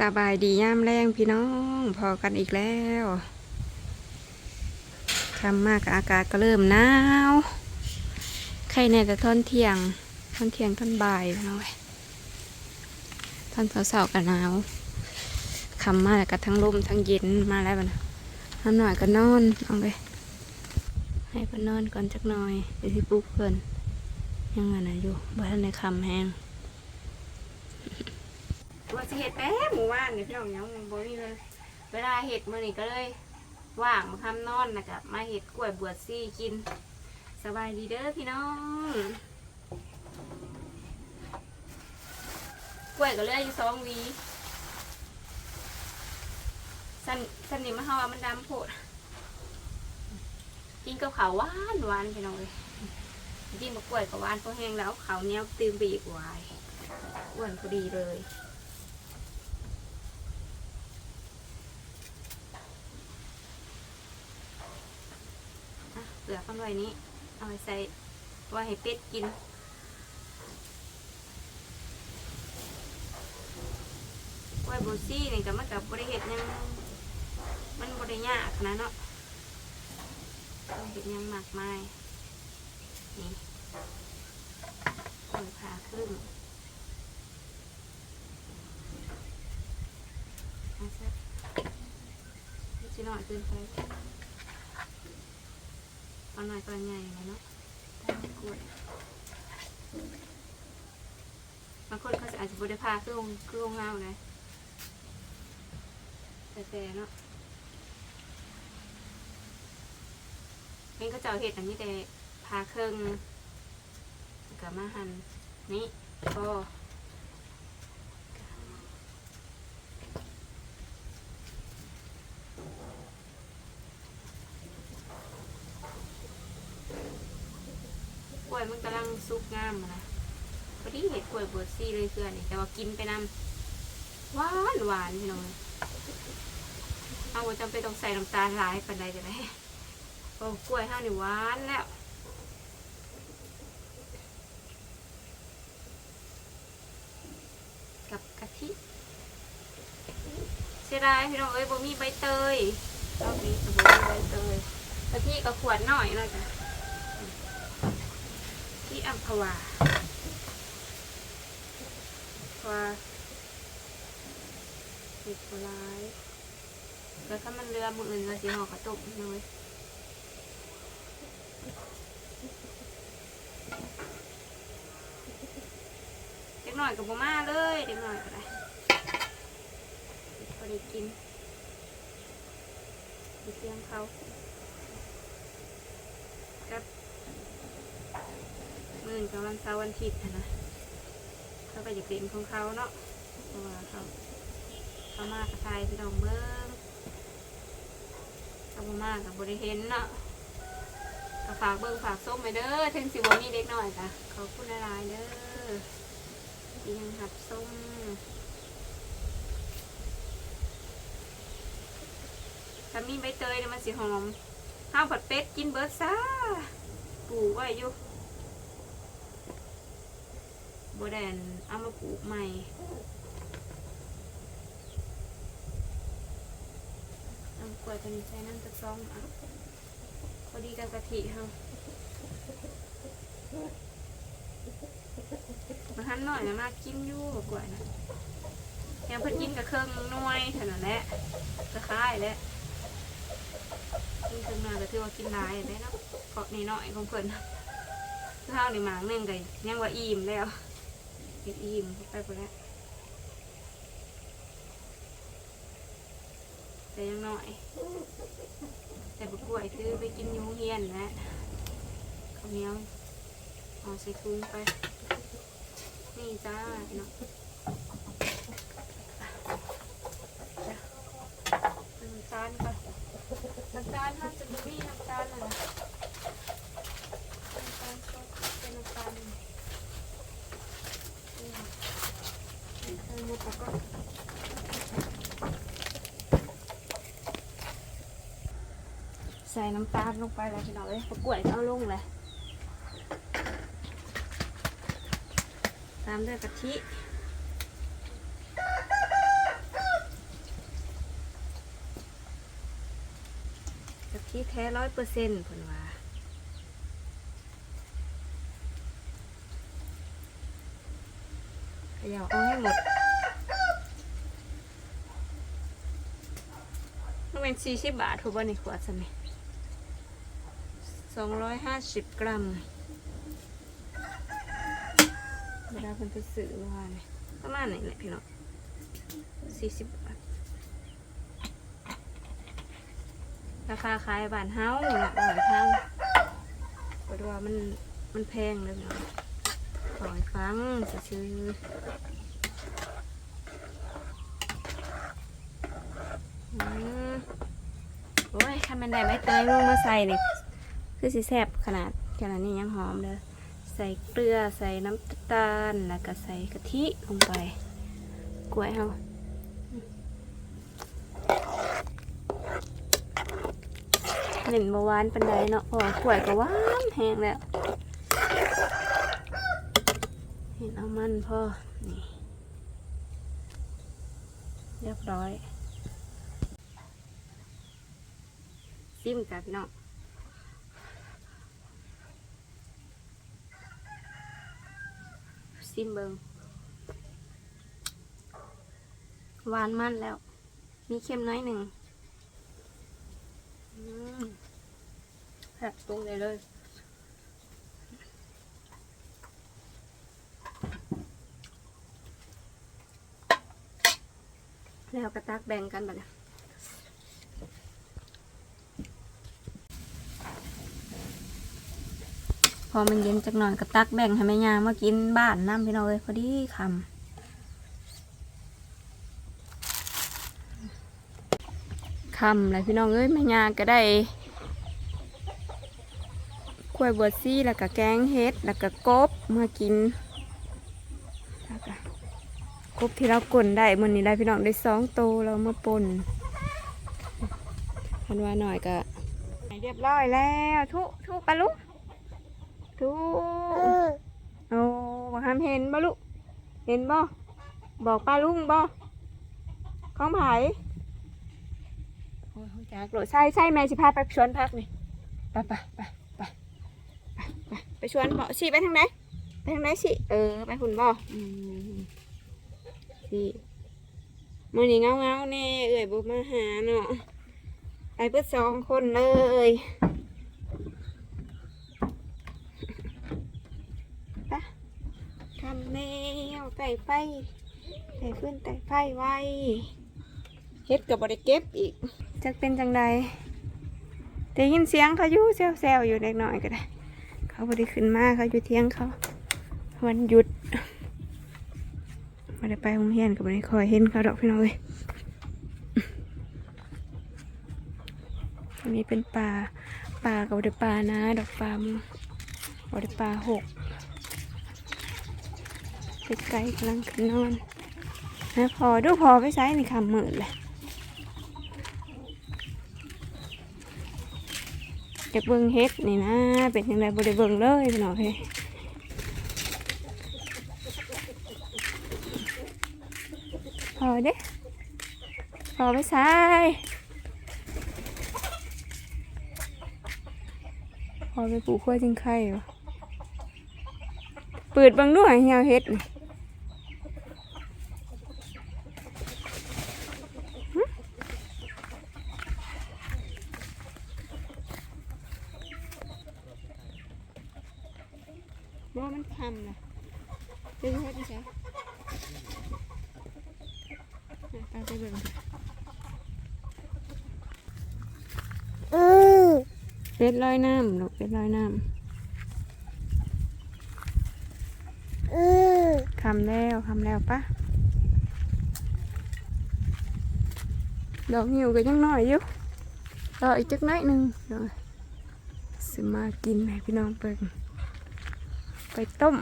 สบายดีย่ามแรงพี่น้อง พอกันอีกแล้วคำมากอากาศก็เริ่มหนาวใครในแต่ท่อนเที่ยงท่อนเที่ยงท่อนบ่ายน้องเว้ยท่อนเสาๆก็หนาวคำมากก็ทั้งลมทั้งเย็นมาแล้วบัดนะน้ำหน่อยก็นอนเอาไปให้เพิ่นอนก่อนจักหน่อยเดี๋ยวสิปลุกเพิ่นยังไงนะอยู่บ้านในคำแห้ง ว่าสิเห็ดแป๊บหมู่บ้านเนี่ยพี่น้องยังบ่มีเลย เวลาเห็ดมื้อนี้ก็เลยว่างมาทำนอนนะกับมาเห็ดกล้วยบวชซี่กิน สบายดีเด้อพี่น้องกล้วยก็เหลยอยู่สองวีสันสันนี่มาเฮาว่ามันดำโพดกินกับข้าวหวานหวานพี่น้องเลยกินมะกล้วยกับหวานพอแห้งแล้วข้าวเนี้ยตื่มไปอีกวายอ้วนพอดีเลย อะเห ลือกันไว้นี้ เอาไปใส่ไว้ให้เป็ดกิน ไว้โบซี่นี่ก็มันกับบริเหตุยัง มันบริยากนะเนาะต้องเห็ดหยังมากมาย นี่ต้องผ่าครึ่งเอาซะไม่ใช่น้อยเกินไป เอาหน่อยตอนใหญ่เลยเนาะตากล้วยบางคนเขาจะอาจจะบริพาเครื่องเครื่องเงาเลยแต่แต่เนาะเองก็จะเอาเห็ดอันนี้แต่พาเครื่องกับมาหันนี่ก็ วยมันกำลังสุกงามนะพอดีเห็ดกล้วยบวชซี่เลยเพื่อนนี่แต่ว่ากินไปนำหวานหวานพี่น้องเอาว่าจำเป็นต้องใส่น้ำตาลหลายปันใดจะได้โอ้กล้วยห้านี่หวานแล้วกับกะทิเสียดายพี่น้องเอ้ยบ่มีใบเตยรอบนี้บ่มีใบเตยกะทิก็ขวดหน่อยเลยจ้ะ อัมพวาพราะว่าเห็ดโบราณแล้วถ้ามันเรือมืออื่นก็สิห่อกระตุกน้อยเด็กหน่อยกับบ่มาเลยเด็กหน่อยก็ได้พอได้กินมีเสียงเขากับ มื่นกับวันเสาร์วันอาทิตย์นะนะเขาก็อยากเล่นของเขาเนาะเพราว่าเขาเขามากกับไทยพี่น้องเบิ้งเขามากกับบริเห็นเนาะก็ฝากเบิ้งฝากส้มไปเด้อถึงสิบ่มีเด็กหน่อยจ้ะเขอบคุณหลายๆเด้อยังหัดส้มถ้ามีใบเตยเนี่ยมันสีหอมข้าวผัดเป็ดกินเบิร์ดซ่า ปูไว้อยู่ บแดนเอามาปลูกใหม่น้ำกล้วยตัวนี้ใช้น้ำตะซองอะพอดีกับกะทิเฮามาทันหน่อยนะมากินอยู่กล้วยนะยังเพิ่นกินกับเครื่องนวยเท่านั้นแหละก็คลายแหละกินเครื่องนวยก็ถือว่ากินหลายได้เนาะเพราะนี่น้อยของเพิ่นข้าวนี่หมางหนึ่งก็ยังว่าอิ่มแล้ว เฮ็ดอิ่มไปหมดแล้วแต่ยังหน้อย แต่บกล้วยคือไปกินยูโรงเฮียนแหละข้าวเหนียวเอาใส่ถุงไป นี่จ้าพี่น้องน้ำตาลก่อนน้ำตาลน่าจะมีน้ำตาลอะไรน้ำตาลสดเป็นน้ำตาลนี่ ใส่น้ำตาลลงไปแล้วพี่น้องเลยประกวยเอาลงเลย ตามด้วยกะทิกะทิแท้ร้อยเปอร์เซ็นต์ผลว่า เขย่าเอาให้หมดมันเป็นสี่สิบบาทถูกป่ะนี่ขวดสมัยสองร้อยห้าสิบกรัมเวลาคนไปซื้อว่าเนี่ยประมาณไหนแหละพี่น้องสี่สิบบาท ราคาขายบานเฮาหลักร้อยพังเพราะว่ามันมันแพงเลยเนาะ ขอให้ฟังซื้อๆอืมโอ้ยถ้ามันได้ใบเตยลงมาใส่นี่คือสิแซบขนาดขนาดนี้ยังหอมเลยใส่เกลือใส่น้ำตาลแล้วก็ใส่กะทิลงไปกล้วยเฮาเห็นบาหวานปันไดเนาะเพราะว่ากล้วยก็หวานแห้งแล้ว นเอามันพ่อ นี่ เรียบร้อย ซิมจ้ะพี่น้องซิมเบิงหวานมันแล้ว มีเค็มน้อยหนึ่งแพ็กตรงเลยเลย แล้วกระตักแบ่งกันแบบนี้พอมันเย็นจักหน่อยกระตักแบ่งให้แม่ยามากินบ้านน้ำพี่น้องเลยพอดีคำคำเลยพี่น้องเอ้ยแม่ยาก็ได้กล้วยบวซี่แล้วก็แกงเฮ็ดแล้วก็กบมื่อกินแล้วก็ กบที่เรากลนได้มันนี้ได้พี่น้องได้สองโตวเราเมื่อปนพันว่าหน่อยก็เรียบร้อยแล้วทุทุปะลุทุโอ้บ่ห้ามเห็นบ่ลุเห็นบ่บอกป้าลุงบ่ของไผโอ้ยจากโหลดใช่ใช่แม่สิพาไปชวนพักนี่ไปไปไปไปไปไปไปชวนบอกสิไปทางไหนไปทางไหนสิเออไปคุณบ ออืมสิมื่อนี้เงาเงาแน่เอ่ยบุมาหาเนาะไปเพื่อสองคนเลยไปทำแนวไต่ไฟไต่ขึ้นไต่ไฟไว้เฮ็ดกับบริเก็บอีกจักเป็นจังใดได้ยินเสียงเขาอยู่แซวๆอยู่เล็กน้อยก็ได้ เขาบริขึ้นมาเขาอยู่เที่ยงเขา วันหยุด มาได้ไปโรงเรียนกับบริคอยเห็นเขาดอกพี่น้องเลยอันนี้เป็นปลาปลากับบริปลานะ ดอกปลามึงบริปลาหกไปไกลกำลังขึ้นนอนนะพอดูพอไปใช้ในคำหมื่นเลยอยากเบิ่งเฮ็ดนี่นะ เป็นยังไงบ่ได้เบิ่งเลยพี่น้องเฮ้ยพอเด้ พอไปใส่พอไปปลูกขั้วจิงไข่เปิดบังด้วยเหี่ยเฮ็ดบ่มันคำนะเป็นเฮ็ดนี่ใช่ เบิ่งเป็ดลอยน้ำลูกเป็ดลอยน้ำคำแล้วคำแล้วปะดอกหิวก็ยังน้อยอยู่รออีกจักน้อยหนึ่งสิมากินให้พี่น้องเปิงไปต้ม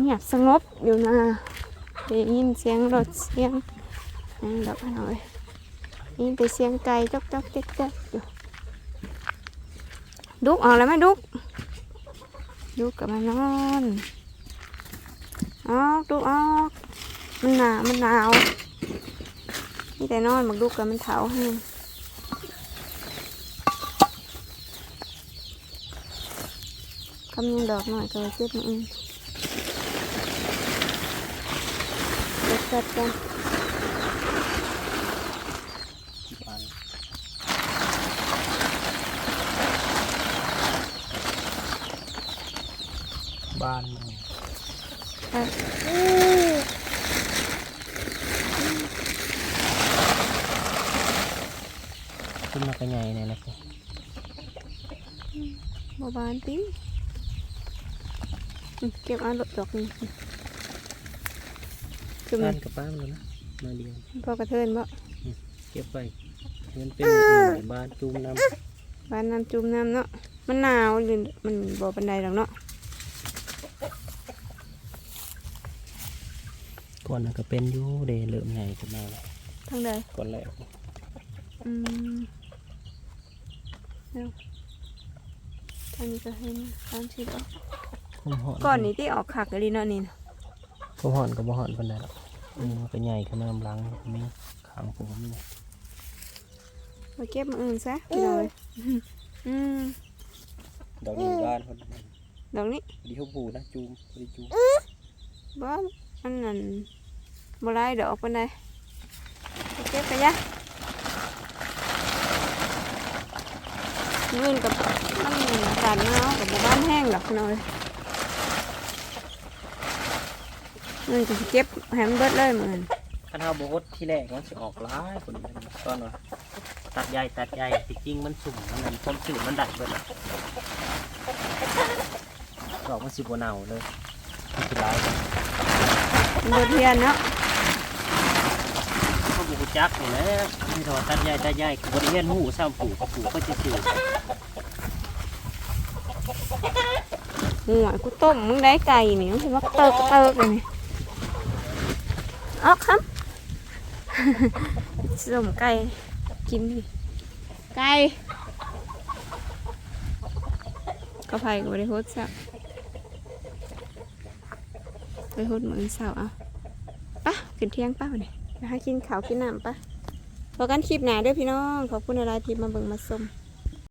เงียบสงบอยู่นะได้ยินเสียงรถเสียงนั่งดอกหน่อยได้ยินแต่เสียงไก่จอกจอกเจ๊กเจ๊กอยู่ดุกออกแล้วไหมดุกดุกกลับมานอนออกดูออกมันหนามันหนาวนี่แต่นอนมักดูกันมันเถาแห้งคำยังดอกหน่อยก็เลยเจ็บมืออื่น เด็ดจัดกันบ้านมันอะขึ้นมาก คือมับ้านนกับบ้านแล้วนะมาเดียวพอกระเทินบ่เก็บไปเงินเป็นบ้านจุ่มน้บ้านน้ำจุ่มน้ำเนาะมันหนาวหรือมันบ่ปันใดหรอกเนาะำก่อนนั้นก็เป็นอยู่เดเริ่มใหญ่ขึ้นมาแล้วทางใดก่อนแรกอืมเดี๋ยวทางนี้ก็เห็นตามชีดออกคมหอนก่อนนี้ที่ออกขักเลยเนาะนี่นะ คมหอนกับบ่หอนปานใดหรอกอืมมันก็ใหญ่ขึ้นมาลำลังมีขางผมนี่มาเก็บมาอื่นซะพี่น้อยอืมดอกนี้บ้านคนดอกนี้ดีเขาบูนะจุ่มพอดีจุ่มบ่อันนั้นบ่ได้ดอกปานใดไปเก็บไปยะมื่นกับมันอากาศหนาวกับบ่บ้านแห้งดอกพี่น้อย มื่นก็สิเก็บให้มันเบิดเลยมื่นคันเฮาบ่ฮดที่แรกมันสิออกหลายคนเดียวตอนว่าตัดใหญ่ตัดใหญ่ที่จริงมันสุ่มมันนั่นความจืดมันดัดเบิดอะดอกมันสิบ่เน่าเลยมันสิหลายมันเบิดเทียนเนาะเขาบุกจักนี่แหละนี่ถอดตัดใหญ่ตัดใหญ่คือบริเวณหูซ้ำปลูกปลูกก็จะจืดหัวกูต้มมึงได้ไก่นี่มันสิว่าเติกเติกเลยนี่ ออกครับส้มไก่กินดิไก่กระเพราก็บริโภคสักไปโฮดมือเสาร์เอาปะกินเที่ยงป้าวันนี้ไปหากินข้าวกินน้ำปะพอกันคลิปหนาเด้วยพี่น้อง ขอบคุณอะไรที่มาเบิ่งมาชม